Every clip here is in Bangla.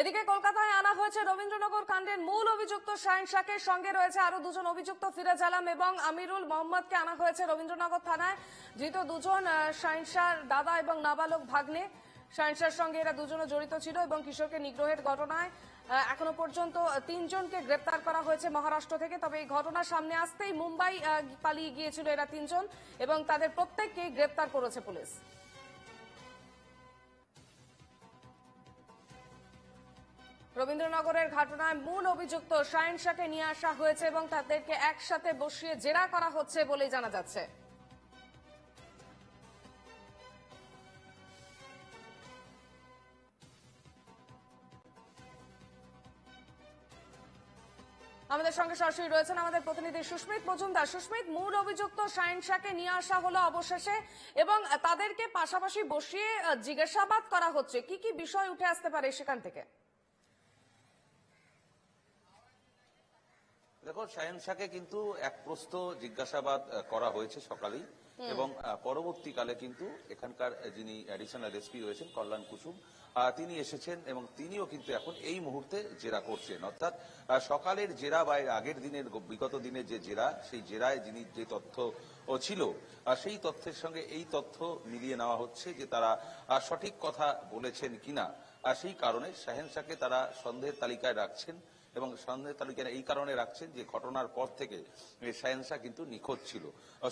এদিকে কলকাতায় আনা হয়েছে রবীন্দ্রনগর কাণ্ডের মূল অভিযুক্ত শাহিন শাকের সঙ্গে রয়েছে আরও দুজন অভিযুক্ত, ফিরাজ আলম এবং আমিরুল মোহাম্মদকে আনা হয়েছে রবীন্দ্রনগর থানায়। ধৃত দুজন শাহিন শাহর দাদা এবং নাবালক ভাগ্নে। শাহিন শাহর সঙ্গে এরা দুজনও জড়িত ছিল এবং কিশোরকে নিগ্রহের ঘটনায় এখনও পর্যন্ত তিনজনকে গ্রেপ্তার করা হয়েছে মহারাষ্ট্র থেকে। তবে এই ঘটনা সামনে আসতেই মুম্বাই পালিয়ে গিয়েছিল এরা তিনজন এবং তাদের প্রত্যেককেই গ্রেপ্তার করেছে পুলিশ। রবীন্দ্রনগরের ঘটনায় মূল অভিযুক্ত শাহিন শাহকে নিয়ে আসা হয়েছে এবং তাদেরকে একসাথে বসিয়ে জেরা করা হচ্ছে বলেই জানা যাচ্ছে। আমাদের সঙ্গে সরাসরি রয়েছেন আমাদের প্রতিনিধি সুস্মিত মজুমদার। সুস্মিত, মূল অভিযুক্ত শাহিন শাহকে নিয়ে আসা হলো অবশেষে এবং তাদেরকে পাশাপাশি বসিয়ে জিজ্ঞাসাবাদ করা হচ্ছে। কি কি বিষয় উঠে আসতে পারে সেখান থেকে? দেখো সায়ন শাহকে কিন্তু এক প্রস্ত জিজ্ঞাসাবাদ করা হয়েছে সকালেই এবং পরবর্তীকালে কিন্তু এখানকার যিনি অ্যাডিশনাল এসপি রয়েছেন কল্যাণ কুসুম তিনি এসেছেন এবং তিনিও কিন্তু এখন এই মুহূর্তে জেরা করছেন। অর্থাৎ সকালের জেরা বা আগের দিনের বিগত দিনের যে জেরা সেই জেরায় যিনি যে তথ্য ছিল সেই তথ্যের সঙ্গে এই তথ্য মিলিয়ে নেওয়া হচ্ছে যে তারা সঠিক কথা বলেছেন কিনা। সেই কারণে শাহেন শাহকে তারা সন্দেহের তালিকায় রাখছেন। এবং সন্দেহ তালিকায় এই কারণে রাখছেন যে ঘটনার পর থেকে সায়েন্সা কিন্তু নিখোঁজ ছিল।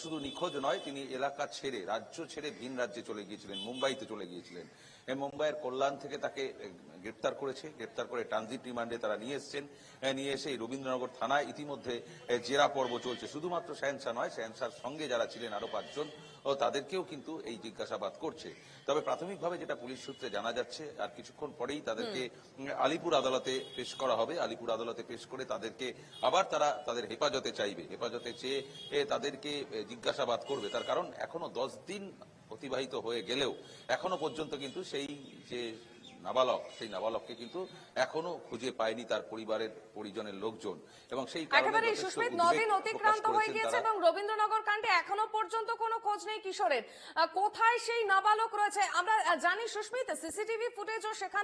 শুধু নিখোঁজ নয়, তিনি এলাকা ছেড়ে, রাজ্য ছেড়ে ভিন রাজ্যে চলে গিয়েছিলেন, মুম্বাইতে চলে গিয়েছিলেন। মুম্বাইয়ের কল্যাণ থেকে তাকে গ্রেপ্তার করেছে। গ্রেপ্তার করে ট্রানজিট রিমান্ডে তারা নিয়ে এসছেন। নিয়ে এসে এই রবীন্দ্রনগর থানায় ইতিমধ্যে জেরা পর্ব চলছে। শুধুমাত্র শাহেনশা নয় শাহেনশার সঙ্গে যারা ছিলেন আরও পাঁচজন ও তাদেরকেও কিন্তু এই জিজ্ঞাসাবাদ করছে। তবে প্রাথমিকভাবে যেটা পুলিশ সূত্রে জানা যাচ্ছে আর কিছুক্ষণ পরেই তাদেরকে আলিপুর আদালতে পেশ করা হবে। আলিপুর আদালতে পেশ করে তাদেরকে আবার তারা তাদের হেফাজতে চাইবে। হেফাজতে চেয়ে তাদেরকে জিজ্ঞাসাবাদ করবে। তার কারণ এখনও দশ দিন অতিবাহিত হয়ে গেলেও এখনও পর্যন্ত কিন্তু সেই যে নাবালক সেই নাবালককে কিন্তু এখনও খুঁজে পায়নি তার পরিবারের পরিজনের লোকজন এবং সেই কারণে একেবারে সুস্মিত নদিন অতিক্রান্ত হয়ে গিয়েছে এবং রবীন্দ্রনগর কাণ্ডে এখনও পর্যন্ত কোনো খোঁজ নেই কিশোরের। কোথায় সেই নাবালক রয়েছে? আমরা জানি সুস্মিত সিসিটিভি ফুটেজও সেখানে